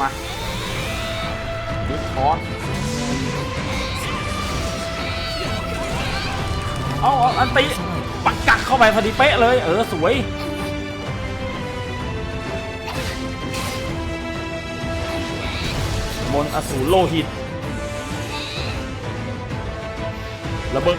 มาดิคอนเอาเอาอันตีปักกักเข้าไปพอดีเป๊ะเลย เออ สวยมนอสูรโลหิตระเบิด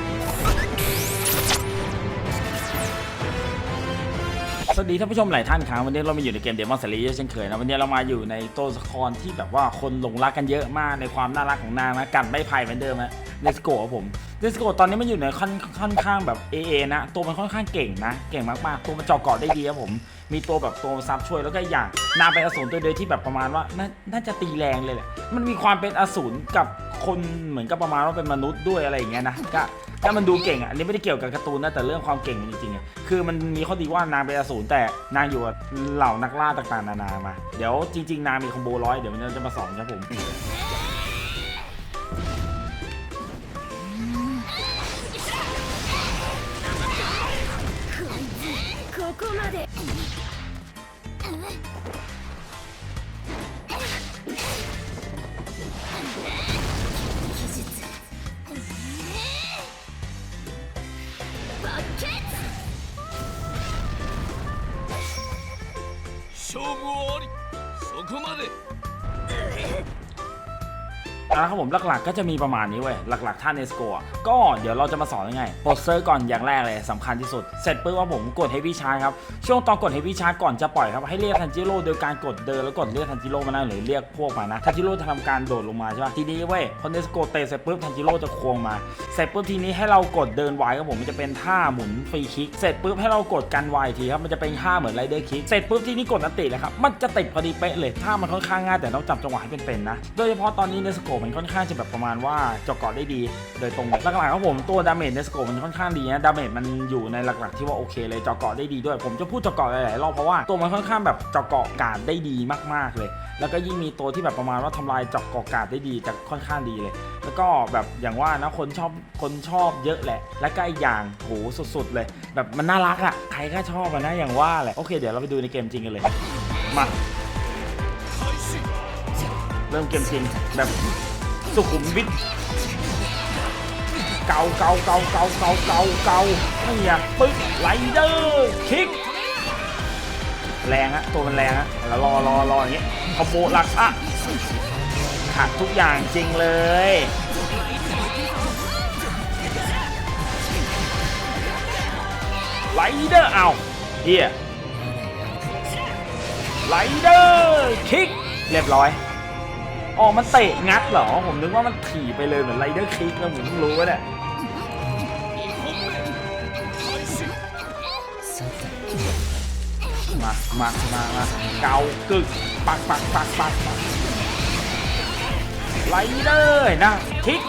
สวัสดีท่านผู้ชมหลายท่านครับวันนี้เรามาอยู่ในเกมเดมอนสลีเช่นเคยนะวันนี้เรามาอยู่ในตัวละครที่แบบว่าคนหลงรักกันเยอะมากในความน่ารักของนางนะกันไม่ไพ่เหมือนเดิมนะเนสโกะผมเนสโกะตอนนี้มันอยู่ในค่อนค่อนข้างแบบ AA นะ ตัวมันค่อนข้างเก่งนะ เก่งมากๆ ตัวมันเจาะเกาะได้ดีครับผม มีตัวแบบตัวซับช่วยแล้วก็อย่างนางเป็นอสูรตัวเดียวที่แบบประมาณว่าน่าน่าจะตีแรงเลยแหละมันมีความเป็นอสูรกับคนเหมือนกับประมาณว่าเป็นมนุษย์ด้วยอะไรอย่างเงี้ยนะก็ ถ้ามันดูเก่งอะอันนี้ไม่ได้เกี่ยวกับการ์ตูนนะแต่เรื่องความเก่งมันจริงๆอะคือมันมีข้อดีว่านางเป็นอสูรแต่นางอยู่กับเหล่านักล่าต่างๆ นานามา เดี๋ยวจริง ๆ นางมีคอมโบร้อยเดี๋ยวมันจะมาสอนครับผม 勝負あり。そこまで。 นะครับผมหลักๆก็จะมีประมาณนี้เว้ยหลักๆท่าเนสโกะก็เดี๋ยวเราจะมาสอนยังไงปลดเซอร์ก่อนอย่างแรกเลยสำคัญที่สุด เสร็จปุ๊บว่าผมกดเฮฟวี่ชาร์ครับ ช่วงตอนกดเฮฟวี่ชาร์ก่อนจะปล่อยครับ ให้เรียกทันจิโร่โดยการกดเดินแล้วกดเรียกทันจิโร่มานะหรือเรียกพวกมานะทันจิโร่จะทำการโดดลงมาใช่ป่ะทีนี้เว้ยพอเนสโกะเตะเสร็จปุ๊บทันจิโร่จะควงมาเสร็จปุ๊บทีนี้ให้เรากดเดินไวครับผมมันจะเป็นท่าหมุนฟรีคิกเสร็จปุ๊บให้เรากดกันไวทีครับมันจะเป็นท่าเหมือนไรเดอร์คิกเสร็จปุ๊บทีนี้กดอันติเลยครับมันจะติดพอดีเป๊ะเลยท่ามันค่อนข้างง่ายแต่ต้องจับจังหวะให้เป็นๆนะโดยเฉพาะตอนนี้เนสโกะมันค่อนข้างจะแบบประมาณว่าเจาะเกาะได้ดี โดยตรงเลยหลักๆครับผมตัวดาเมจเนสโกมันค่อนข้างดีนะดาเมจมันอยู่ในหลักๆ ที่ว่าโอเคเลยเจาะเกาะได้ดีด้วย ผมจะพูดเจาะเกาะหลายๆรอบเพราะว่าตัวมันค่อนข้างแบบเจาะเกาะกาดได้ดีมากๆเลย แล้วก็ยิ่งมีตัวที่แบบประมาณว่าทำลายเจาะเกาะกาดได้ดีจะค่อนข้างดีเลย แล้วก็แบบอย่างว่านะคนชอบคนชอบเยอะแหละ และก็อีกอย่างโหสุดๆ เลย แบบมันน่ารักอะใครก็ชอบอะนะอย่างว่าแหละโอเคเดี๋ยวเราไปดูในเกมจริงกันเลยมาเริ่มเกมจริงแบบ สุขุมวิทเก่าเก่าเก่าเก่าเก่าเก่าเก่านี่อะปึ๊กไลเดอร์คิกแรงฮะตัวมันแรงฮะแล้วรอรอรออย่างเงี้ยคอมโบหลักอะขาดทุกอย่างจริงเลยไลเดอร์เอาเฮียไลเดอร์คิกเรียบร้อย อ๋อ มันเตะงัดเหรอ ผมนึกว่ามันถีไปเลยเหมือนไรเดอร์คลิกแล้วผมเพิ่งรู้ว่าเนี่ยมา มา มา มา เกากึก ปักปักปักปักไรเดอร์นะคลิก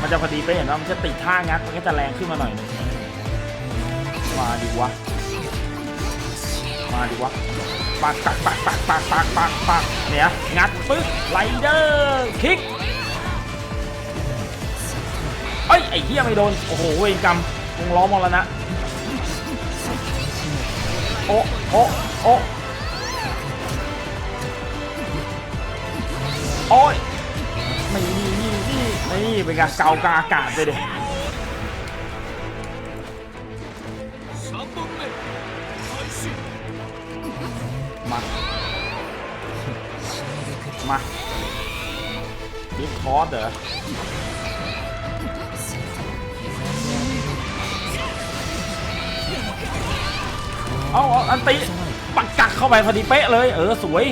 มันจะพอดีไปเห็นว่ามันจะติดท่างัด มันก็จะแรงขึ้นมาหน่อย มาดีวะ มาดีวะ ปักปักปักปักปักปักปักปักเนี่ยงัดปึ๊กไรเดอร์คิกเอ้ยไอ้เหี้ยไม่โดน โอ้โหเวรกรรมวงล้อมรณะโอ้โอ้โอ้โอ้ยไม่นี่นี่นี่นี่เป็นการเกากาอากาศไปเดิ มาดิฟคอร์สเหรอเอาเอาอันตีปักกักเข้าไปพอดีเป๊ะเลย เออ สวย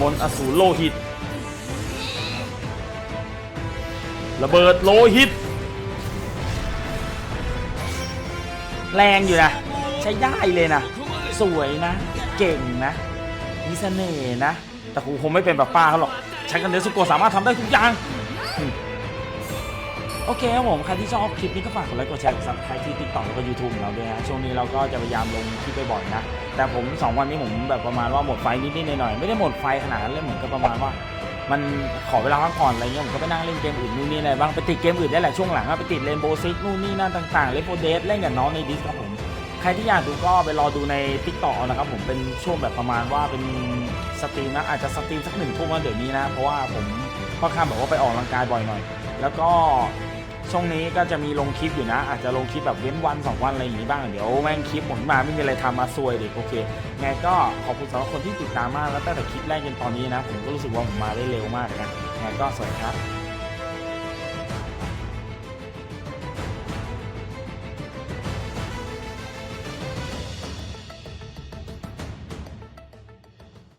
มนอสูรโลหิต ระเบิดโลหิต แรงอยู่นะ ช้ได้เลยนะ สวยนะ เก่งนะ มีเสน่ห์นะ แต่กูคงไม่เป็นแบบป้าเขาหรอกใช้กับเนสุโกสามารถทำได้ทุกอย่าง โอเคครับผมใครที่ชอบคลิปนี้ก็ฝากกดไลค์กดแชร์กดซับสไครต์ที่ติ๊กต็อกแล้วก็ยูทูบของเราด้วยฮะช่วงนี้เราก็จะพยายามลงคลิปไปบ่อยนะ แต่ผม 2 วันนี้ผมแบบประมาณว่าหมดไฟนิดนิดหน่อยหน่อยไม่ได้หมดไฟขนาดนั้นเลยเหมือนกับประมาณว่า มันขอเวลาพักผ่อนอะไรเงี้ยผมก็ไปนั่งเล่นเกมอื่นนู่นนี่อะไรบ้างไปติดเกมอื่นได้แหละช่วงหลังอะไปติดเลนโบซิกนู่นนี่นั่นต่างๆเลนโบเดสเล่นกับน้องในดิสครับผม ใครที่อยากดูก็ไปรอดูใน t ิ k t o k นะครับผมเป็นช่วงแบบประมาณว่าเป็นสตรีมนะอาจจะสตรีมสักหนึ่งทุ่มนเดี๋ยวนี้นะเพราะว่าผมค่อนข้างแบบว่าไปออกกำลังกายบ่อยหน่อย แล้วก็ช่วงนี้ก็จะมีลงคลิปอยู่นะ อาจจะลงคลิปแบบเว้นวันสองวันอะไรอย่างนี้บ้างเดี๋ยวแม่งคลิปหมดมาไม่มีอะไรทำมาซวยเดิโอเคไงก็ขอบคุณสำหรับคนที่ติดตามมากแล้วตั้งแต่คลิปแรกจนตอนนี้นะ ผมก็รู้สึกว่าผมมาได้เร็วมากนะไงก็สวัสดีครับ